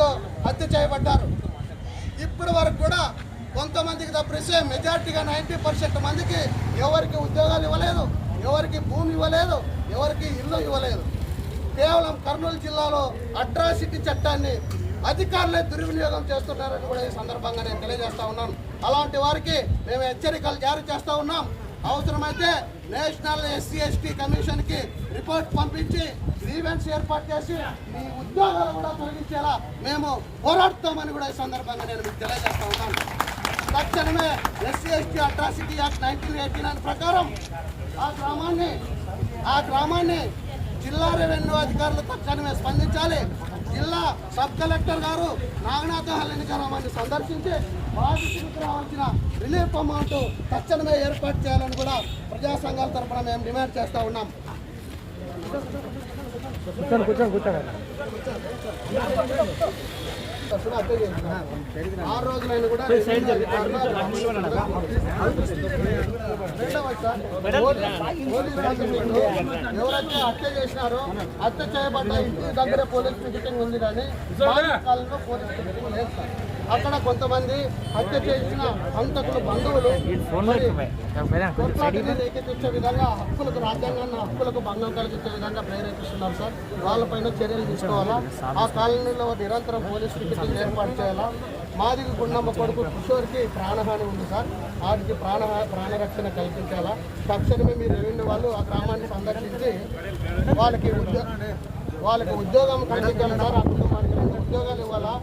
గారు హత్య చేయబడ్డారు. ఇప్పటి వరకు కూడా కొంతమందికి తప్పిస్తే మెజార్టీగా నైంటీ పర్సెంట్ మందికి ఎవరికి ఉద్యోగాలు ఇవ్వలేదు ఎవరికి భూమి ఇవ్వలేదు ఎవరికి ఇల్లు ఇవ్వలేదు. కేవలం కర్నూలు జిల్లాలో అట్రాసిటీ చట్టాన్ని అధికారులే దుర్వినియోగం చేస్తున్నారని కూడా ఈ సందర్భంగా నేను తెలియజేస్తా ఉన్నాను. అలాంటి వారికి మేము హెచ్చరికలు జారీ చేస్తూ ఉన్నాం. అవసరమైతే నేషనల్ ఎస్సీ ఎస్టీ కమిషన్కి రిపోర్ట్ పంపించి గ్రీవెన్స్ ఏర్పాటు చేసి మీ ఉద్యోగాలు కూడా తొలగించేలా మేము పోరాడుతామని కూడా ఈ సందర్భంగా నేను మీకు తెలియజేస్తా ఉన్నాను. తక్షణమే SC ST atrocity act nineteen eighty nine ప్రకారం ఆ గ్రామాన్ని ఆ గ్రామాన్ని జిల్లా రెవెన్యూ అధికారులు తక్షణమే స్పందించాలి జిల్లా సబ్ కలెక్టర్ గారు నాగనాథ హల్లిని గ్రామాన్ని సందర్శించి బాధితులకు రావాల్సిన రిలీఫ్ అమౌంట్ తక్షణమే ఏర్పాటు చేయాలని కూడా ప్రజా సంఘాల తరఫున మేము డిమాండ్ చేస్తూ ఉన్నాం. ఆరు రోజులైన కూడా ఎవరైతే హత్య చేసినారో హత్య చేయబడ్డ ఇంటి దగ్గర పోలీస్ విజిటింగ్ ఉంది కానీ కాలంలో పోలీస్ విజిటింగ్ లేదు సార్. అక్కడ కొంతమంది హత్య చేసిన హంతకుల బంధువులు మరి విధంగా హక్కులకు రాజ్యాంగాన్ని హక్కులకు భంగం కలిగించే విధంగా ప్రేరేపిస్తున్నారు సార్. వాళ్ళపైన చర్యలు తీసుకోవాలా? ఆ కాలనీలో నిరంతరం పోలీస్ టికెట్లు ఏర్పాటు చేయాలా? మాదిగ గుండమ్మ కొడుకు కిషోర్కి ప్రాణహాని ఉంది సార్. వారికి ప్రాణ ప్రాణరక్షణ కల్పించాలా? తక్షణమే మీరు రెవెన్యూ వాళ్ళు ఆ గ్రామాన్ని సందర్శించి వాళ్ళకి ఉద్యోగం వాళ్ళకి ఉద్యోగం కల్పించాలి సార్? ఆ కుటుంబానికి రెండు ఉద్యోగాలు ఇవ్వాలా?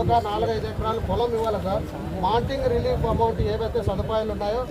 ఒక నాలుగైదు ఎకరాలు పొలం ఇవ్వాలి సార్? మాంటింగ్ రిలీఫ్ అమౌంట్ ఏవైతే సదుపాయాలు ఉన్నాయో